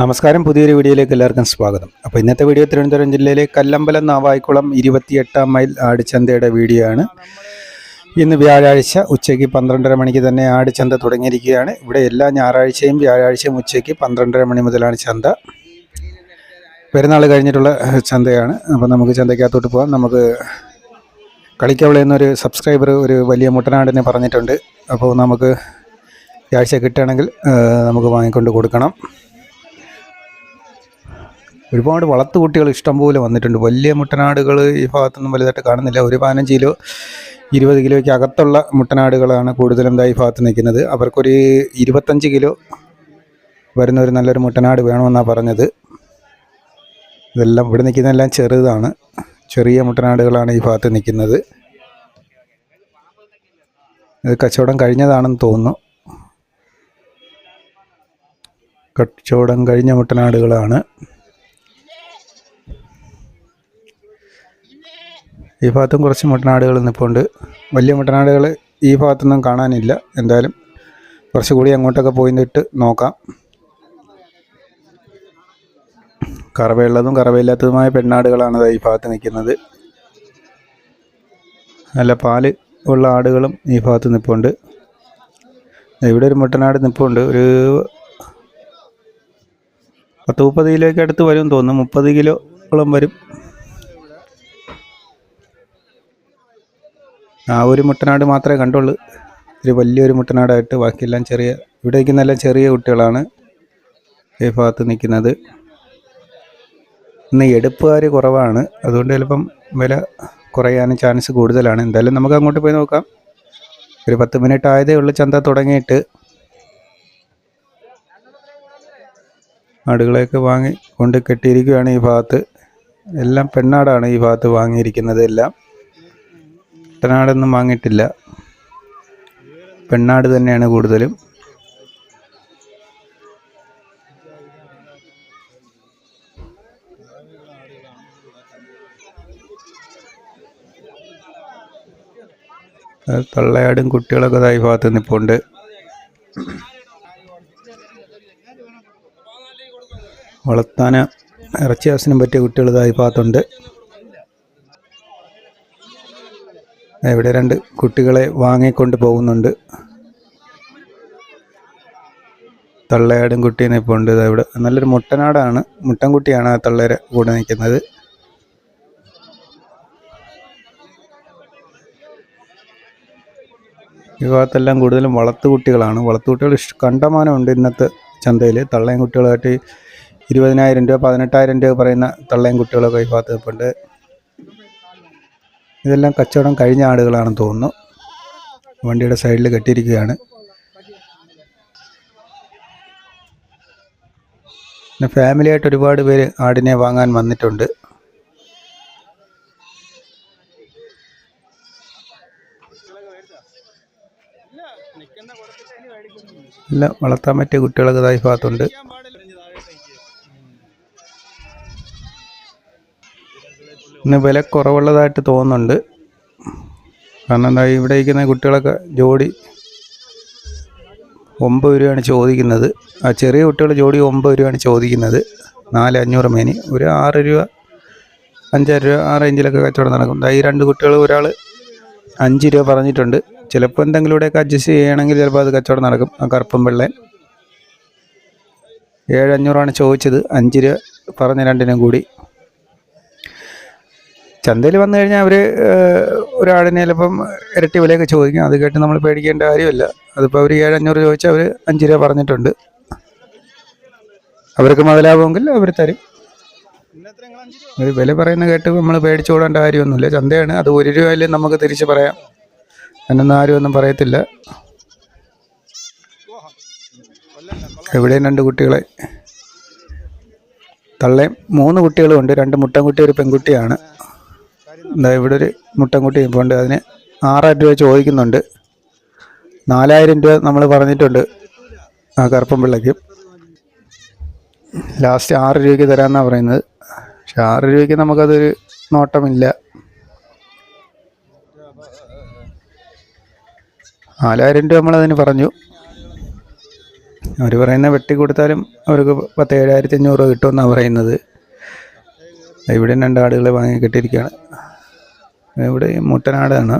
നമസ്കാരം. പുതിയൊരു വീഡിയോയിലേക്ക് എല്ലാവർക്കും സ്വാഗതം. അപ്പോൾ ഇന്നത്തെ വീഡിയോ തിരുവനന്തപുരം ജില്ലയിലെ കല്ലമ്പലം നാവായിക്കുളം ഇരുപത്തിയെട്ടാം മൈൽ ആടിച്ചന്തയുടെ വീഡിയോ ആണ്. ഇന്ന് വ്യാഴാഴ്ച ഉച്ചയ്ക്ക് പന്ത്രണ്ടര മണിക്ക് തന്നെ ആടിച്ചന്ത തുടങ്ങിയിരിക്കുകയാണ്. ഇവിടെ എല്ലാ ഞായറാഴ്ചയും വ്യാഴാഴ്ചയും ഉച്ചയ്ക്ക് പന്ത്രണ്ടര മണി മുതലാണ് ചന്ത. പെരുന്നാൾ കഴിഞ്ഞിട്ടുള്ള ചന്തയാണ്. അപ്പോൾ നമുക്ക് ചന്തയ്ക്കകത്തോട്ട് പോകാം. നമുക്ക് കളിക്കവള എന്നൊരു സബ്സ്ക്രൈബർ ഒരു വലിയ മുട്ടനാടിനെ പറഞ്ഞിട്ടുണ്ട്. അപ്പോൾ നമുക്ക് ഈ ആഴ്ച കിട്ടുകയാണെങ്കിൽ നമുക്ക് വാങ്ങിക്കൊണ്ട് കൊടുക്കണം. ഒരുപാട് വളർത്തു കുട്ടികൾ ഇഷ്ടംപോലെ വന്നിട്ടുണ്ട്. വലിയ മുട്ടനാടുകൾ ഈ ഭാഗത്തൊന്നും വലുതായിട്ട് കാണുന്നില്ല. ഒരു പതിനഞ്ച് കിലോ ഇരുപത് കിലോയ്ക്ക് അകത്തുള്ള മുട്ടനാടുകളാണ് കൂടുതലും ഈ ഭാഗത്ത് നിൽക്കുന്നത്. അവർക്കൊരു ഇരുപത്തഞ്ച് കിലോ വരുന്ന ഒരു നല്ലൊരു മുട്ടനാട് വേണമെന്നാണ് പറഞ്ഞത്. ഇതെല്ലാം ഇവിടെ നിൽക്കുന്നതെല്ലാം ചെറുതാണ്. ചെറിയ മുട്ടനാടുകളാണ് ഈ ഭാഗത്ത് നിൽക്കുന്നത്. ഇത് കച്ചവടം കഴിഞ്ഞതാണെന്ന് തോന്നുന്നു. കച്ചവടം കഴിഞ്ഞ മുട്ടനാടുകളാണ്. ഈ ഭാഗത്തും കുറച്ച് മുട്ടനാടുകൾ നിൽപ്പുണ്ട് വലിയ മുട്ടനാടുകൾ ഈ ഭാഗത്തൊന്നും കാണാനില്ല. എന്തായാലും കുറച്ചുകൂടി അങ്ങോട്ടൊക്കെ പോയി പോയിട്ട് നോക്കാം. കറവയുള്ളതും കറവയില്ലാത്തതുമായ പെണ്ണാടുകളാണ് ഈ ഭാഗത്ത് നിൽക്കുന്നത്. നല്ല പാൽ ഉള്ള ആടുകളും ഈ ഭാഗത്ത് നിൽപ്പുണ്ട് ഇവിടെ ഒരു മുട്ടനാട് നിൽപ്പുണ്ട് ഒരു പത്ത് മുപ്പത് കിലോയ്ക്ക് അടുത്ത് വരും തോന്നുന്നു. മുപ്പത് കിലോളം വരും. ആ ഒരു മുട്ടനാട് മാത്രമേ കണ്ടുള്ളൂ. ഒരു വലിയൊരു മുട്ടനാടായിട്ട് ബാക്കിയെല്ലാം ചെറിയ ഇവിടെ നിൽക്കുന്നെല്ലാം ചെറിയ കുട്ടികളാണ് ഈ ഭാഗത്ത് നിൽക്കുന്നത്. ഇന്ന് എടുപ്പുകാർ കുറവാണ്. അതുകൊണ്ട് ചിലപ്പം വില കുറയാനും ചാൻസ് കൂടുതലാണ്. എന്തായാലും നമുക്ക് അങ്ങോട്ട് പോയി നോക്കാം. ഒരു പത്ത് മിനിറ്റ് ആയതേ ഉള്ളൂ ചന്ത തുടങ്ങിയിട്ട്. ആടുകളെയൊക്കെ വാങ്ങി കൊണ്ട് കെട്ടിയിരിക്കുകയാണ് ഈ ഭാഗത്ത്. എല്ലാം പെണ്ണാടാണ് ഈ ഭാഗത്ത് വാങ്ങിയിരിക്കുന്നത് എല്ലാം. കുട്ടനാടൊന്നും വാങ്ങിയിട്ടില്ല. പെണ്ണാട് തന്നെയാണ് കൂടുതലും. തള്ളയാടും കുട്ടികളൊക്കെ തായി ഭാഗത്ത് നിൽപ്പുണ്ട് വളർത്താൻ ഇറച്ചി ആസനം പറ്റിയ കുട്ടികൾ തായി ഭാഗത്തുണ്ട്. ഇവിടെ രണ്ട് കുട്ടികളെ വാങ്ങിക്കൊണ്ട് പോകുന്നുണ്ട്. തള്ളയാടും കുട്ടീനെ ഇപ്പോൾ ഉണ്ട്. ഇവിടെ നല്ലൊരു മുട്ടനാടാണ്. മുട്ടൻകുട്ടിയാണ് ആ തള്ളയുടെ കൂടെ നിൽക്കുന്നത്. ഈ ഭാഗത്തെല്ലാം കൂടുതലും വളർത്തു കുട്ടികളാണ്. വളർത്തു കുട്ടികൾ ഇഷ്ട കണ്ടമാനമുണ്ട് ഇന്നത്തെ ചന്തയിൽ തള്ളയും കുട്ടികളായിട്ട് ഇരുപതിനായിരം രൂപ പതിനെട്ടായിരം രൂപ പറയുന്ന തള്ളയും കുട്ടികളൊക്കെ ഈ ഭാഗത്ത് നിൽപ്പുണ്ട്. ഇതെല്ലാം കച്ചവടം കഴിഞ്ഞ ആടുകളാണെന്ന് തോന്നുന്നു. വണ്ടിയുടെ സൈഡിൽ കെട്ടിയിരിക്കുകയാണ്. പിന്നെ ഫാമിലിയായിട്ട് ഒരുപാട് പേര് ആടിനെ വാങ്ങാൻ വന്നിട്ടുണ്ട്. എല്ലാം വളർത്താൻ പറ്റിയ കുട്ടികളൊക്കെ ഇതായി ഭാഗത്തുണ്ട്. ഇന്ന് വില കുറവുള്ളതായിട്ട് തോന്നുന്നുണ്ട്. കാരണം എന്താ ഇവിടെ ഇരിക്കുന്ന കുട്ടികളൊക്കെ ജോഡി ഒമ്പത് രൂപയാണ് ചോദിക്കുന്നത്. ആ ചെറിയ കുട്ടികൾ ജോഡി ഒമ്പത് രൂപയാണ് ചോദിക്കുന്നത്. നാല് അഞ്ഞൂറ് മേനി. ഒരു ആറ് രൂപ അഞ്ചാറ് രൂപ ആ റേഞ്ചിലൊക്കെ കച്ചവടം നടക്കും. ഈ രണ്ട് കുട്ടികൾ ഒരാൾ അഞ്ച് രൂപ പറഞ്ഞിട്ടുണ്ട്. ചിലപ്പോൾ എന്തെങ്കിലും ഇവിടെയൊക്കെ അഡ്ജസ്റ്റ് ചെയ്യണമെങ്കിൽ ചിലപ്പോൾ അത് കച്ചവടം നടക്കും. ആ കറുപ്പം വെള്ളൻ ഏഴഞ്ഞൂറാണ് ചോദിച്ചത്. അഞ്ച് രൂപ പറഞ്ഞ രണ്ടിനും കൂടി. ചന്തയിൽ വന്നു കഴിഞ്ഞാൽ അവർ ഒരാടിനെ ചിലപ്പം ഇരട്ടി വിലയൊക്കെ ചോദിക്കും. അത് കേട്ട് നമ്മൾ പേടിക്കേണ്ട കാര്യമില്ല. അതിപ്പോൾ അവർ ഏഴ് അഞ്ഞൂറ് ചോദിച്ചാൽ അവർ അഞ്ച് രൂപ പറഞ്ഞിട്ടുണ്ട്. അവർക്ക് മുതലാവുമെങ്കിൽ അവർ തരും. ഒരു വില പറയുന്ന കേട്ട് നമ്മൾ പേടിച്ചു കൂടേണ്ട കാര്യമൊന്നുമില്ല. ചന്തയാണ്. അത് ഒരു രൂപയിലും നമുക്ക് തിരിച്ച് പറയാം. എന്നൊന്നും ആരും ഒന്നും പറയത്തില്ല. എവിടെയും രണ്ട് കുട്ടികളെ. തള്ളയും മൂന്ന് കുട്ടികളും ഉണ്ട് രണ്ട് മുട്ടൻകുട്ടി ഒരു പെൺകുട്ടിയാണ്. എന്താ ഇവിടെ ഒരു മുട്ടൻകുട്ടി ഇപ്പോൾ അതിന് ആറായിരം രൂപ ചോദിക്കുന്നുണ്ട്. നാലായിരം രൂപ നമ്മൾ പറഞ്ഞിട്ടുണ്ട് ആ കറുപ്പം പിള്ളയ്ക്ക്. ലാസ്റ്റ് ആറ് രൂപയ്ക്ക് തരാമെന്നാണ് പറയുന്നത്. പക്ഷെ ആറ് രൂപയ്ക്ക് നമുക്കതൊരു നോട്ടമില്ല. നാലായിരം രൂപ നമ്മളതിന് പറഞ്ഞു. അവർ പറയുന്ന വെട്ടി കൊടുത്താലും അവർക്ക് പത്ത് ഏഴായിരത്തി അഞ്ഞൂറ് രൂപ കിട്ടുമെന്നാണ് പറയുന്നത്. ഇവിടെ രണ്ട് ആടുകളെ വാങ്ങി കെട്ടിയിരിക്കുകയാണ്. ഇവിടെ മുട്ടനാടാണ്.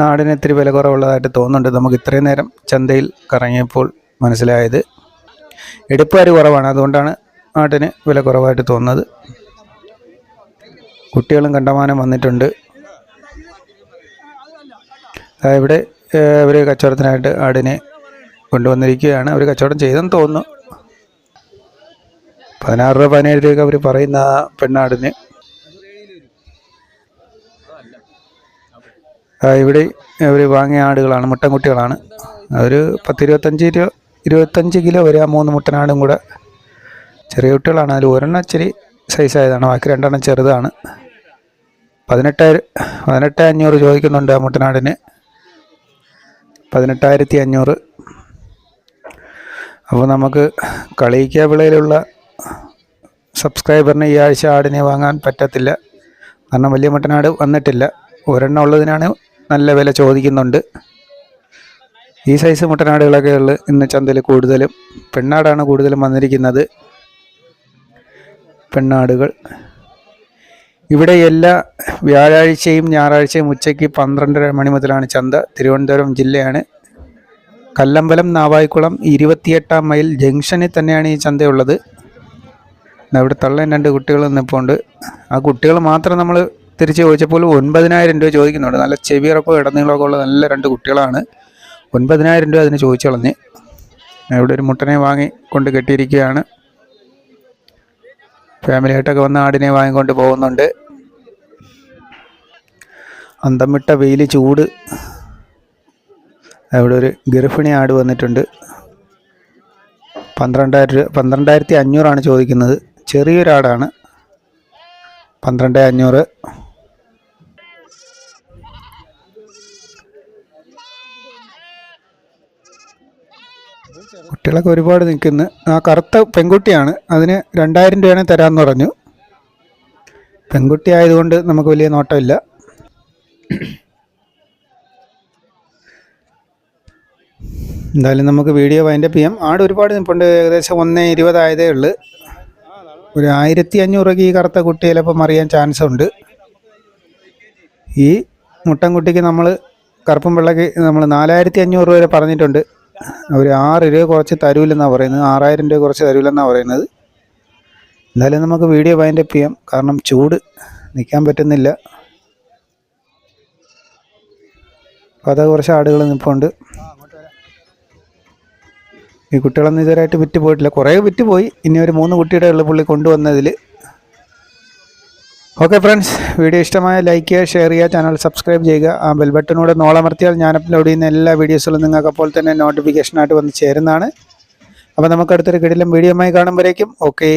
നാടിന് ഇത്തിരി വില കുറവുള്ളതായിട്ട് തോന്നുന്നുണ്ട്. നമുക്ക് ഇത്രയും നേരം ചന്തയിൽ കറങ്ങിയപ്പോൾ മനസ്സിലായത് എടുപ്പുകാർ കുറവാണ്. അതുകൊണ്ടാണ് നാട്ടിന് വില കുറവായിട്ട് തോന്നുന്നത്. കുട്ടികളും കണ്ടമാനം വന്നിട്ടുണ്ട്. ഇവിടെ അവർ കച്ചവടത്തിനായിട്ട് ആടിനെ കൊണ്ടുവന്നിരിക്കുകയാണ്. അവർ കച്ചവടം ചെയ്തെന്ന് തോന്നുന്നു. പതിനാറ് രൂപ പതിനേഴ് രൂപ അവർ പറയുന്ന പെണ്ണാടിന്. ഇവിടെ അവർ വാങ്ങിയ ആടുകളാണ് മുട്ടൻകുട്ടികളാണ് അതൊരു പത്ത് ഇരുപത്തഞ്ച് രൂപ ഇരുപത്തഞ്ച് കിലോ വരെ ആ മൂന്ന് മുട്ടനാടും കൂടെ ചെറിയ കുട്ടികളാണ്. അതിൽ ഒരെണ്ണം ഇച്ചിരി സൈസായതാണ് ബാക്കി രണ്ടെണ്ണം ചെറുതാണ്. പതിനെട്ടായിരം പതിനെട്ട് അഞ്ഞൂറ് ചോദിക്കുന്നുണ്ട് ആ മുട്ടനാടിന് പതിനെട്ടായിരത്തി അഞ്ഞൂറ് അപ്പോൾ നമുക്ക് കളിയിക്ക വിളയിലുള്ള സബ്സ്ക്രൈബറിന് ഈ ആഴ്ച ആടിനെ വാങ്ങാൻ പറ്റത്തില്ല. കാരണം വലിയ മുട്ടനാട് വന്നിട്ടില്ല. ഒരെണ്ണം ഉള്ളതിനാണ് നല്ല വില ചോദിക്കുന്നുണ്ട്. ഈ സൈസ് മുട്ടനാടുകളൊക്കെ ഉള്ള ഇന്ന് ചന്തയിൽ കൂടുതലും പെണ്ണാടാണ് കൂടുതലും വന്നിരിക്കുന്നത്. പെണ്ണാടുകൾ. ഇവിടെ എല്ലാ വ്യാഴാഴ്ചയും ഞായറാഴ്ചയും ഉച്ചയ്ക്ക് പന്ത്രണ്ടര മണി മുതലാണ് ചന്ത. തിരുവനന്തപുരം ജില്ലയാണ്. കല്ലമ്പലം നാവായിക്കുളം ഇരുപത്തിയെട്ടാം മൈൽ ജംഗ്ഷനിൽ തന്നെയാണ് ഈ ചന്തയുള്ളത്. അവിടെ തള്ളൻ രണ്ട് കുട്ടികൾ നിൽപ്പുണ്ട് ആ കുട്ടികൾ മാത്രം നമ്മൾ തിരിച്ച് ചോദിച്ചപ്പോൾ ഒൻപതിനായിരം രൂപ ചോദിക്കുന്നുണ്ട്. നല്ല ചെവിയിറക്കോ ഇടനീളമൊക്കെ ഉള്ള നല്ല രണ്ട് കുട്ടികളാണ്. ഒൻപതിനായിരം രൂപ അതിന് ചോദിച്ചു കളഞ്ഞ് ഇവിടെ ഒരു മുട്ടനെ വാങ്ങി കൊണ്ട് കെട്ടിയിരിക്കുകയാണ്. ഫാമിലിയായിട്ടൊക്കെ വന്ന് ആടിനെ വാങ്ങിക്കൊണ്ട് പോകുന്നുണ്ട്. അന്തമിട്ട വെയിൽ ചൂട്. അവിടെ ഒരു ഗർഭിണി ആട് വന്നിട്ടുണ്ട്. പന്ത്രണ്ടായിരം രൂപ പന്ത്രണ്ടായിരത്തി അഞ്ഞൂറാണ് ചോദിക്കുന്നത്. ചെറിയൊരാടാണ്. പന്ത്രണ്ട് അഞ്ഞൂറ്. കുട്ടികളൊക്കെ ഒരുപാട് നിൽക്കുന്നു. ആ കറുത്ത പെൺകുട്ടിയാണ്. അതിന് രണ്ടായിരം രൂപയാണ് തരാമെന്ന് പറഞ്ഞു. പെൺകുട്ടി ആയതുകൊണ്ട് നമുക്ക് വലിയ നോട്ടമില്ല. എന്തായാലും നമുക്ക് വീഡിയോ വൈൻഡ് അപ്പ് ചെയ്യാം. ആട് ഒരുപാട് നിൽപ്പുണ്ട്. ഏകദേശം ഒന്ന് ഇരുപതായതേ ഉള്ളു. ഒരു ആയിരത്തി അഞ്ഞൂറൊക്കെ ഈ കറുത്ത കുട്ടി ചിലപ്പം അറിയാൻ ചാൻസ് ഉണ്ട്. ഈ മുട്ടൻകുട്ടിക്ക് നമ്മൾ കറുപ്പും വെള്ളക്ക് നമ്മൾ നാലായിരത്തി അഞ്ഞൂറ് വരെ പറഞ്ഞിട്ടുണ്ട്. അവർ ആറ് രൂപ കുറച്ച് തരൂലെന്നാണ് പറയുന്നത്. ആറായിരം രൂപ കുറച്ച് തരൂലെന്നാണ് പറയുന്നത്. എന്തായാലും നമുക്ക് വീഡിയോ വൈൻഡപ്പ് ചെയ്യാം. കാരണം ചൂട് നിൽക്കാൻ പറ്റുന്നില്ല. അപ്പോൾ അതാ കുറച്ച് ആടുകൾ നിൽപ്പുണ്ട് ഈ കുട്ടികളൊന്നും ഇതുവരെയായിട്ട് വിറ്റ് പോയിട്ടില്ല. കുറേ വിറ്റ് പോയി. ഇനി ഒരു മൂന്ന് കുട്ടിയുടെ ഉള്ള പുള്ളി കൊണ്ടുവന്നതിൽ ഓക്കെ ഫ്രണ്ട്സ് വീഡിയോ ഇഷ്ടമായ ലൈക്ക് ചെയ്യുക ഷെയർ ചെയ്യുക ചാനൽ സബ്സ്ക്രൈബ് ചെയ്യുക. ആ ബെൽ ബട്ടനൂടെ നോളമർത്തിയാൽ ഞാൻ അപ്ലോഡ് ചെയ്യുന്ന എല്ലാ വീഡിയോസുകളും നിങ്ങൾക്ക് അപ്പോൾ തന്നെ നോട്ടിഫിക്കേഷനായിട്ട് വന്ന് ചേരുന്നതാണ്. അപ്പോൾ നമുക്ക് അടുത്തൊരു കിടിലം വീഡിയോയുമായി കാണുമ്പോഴേക്കും. ഓക്കെ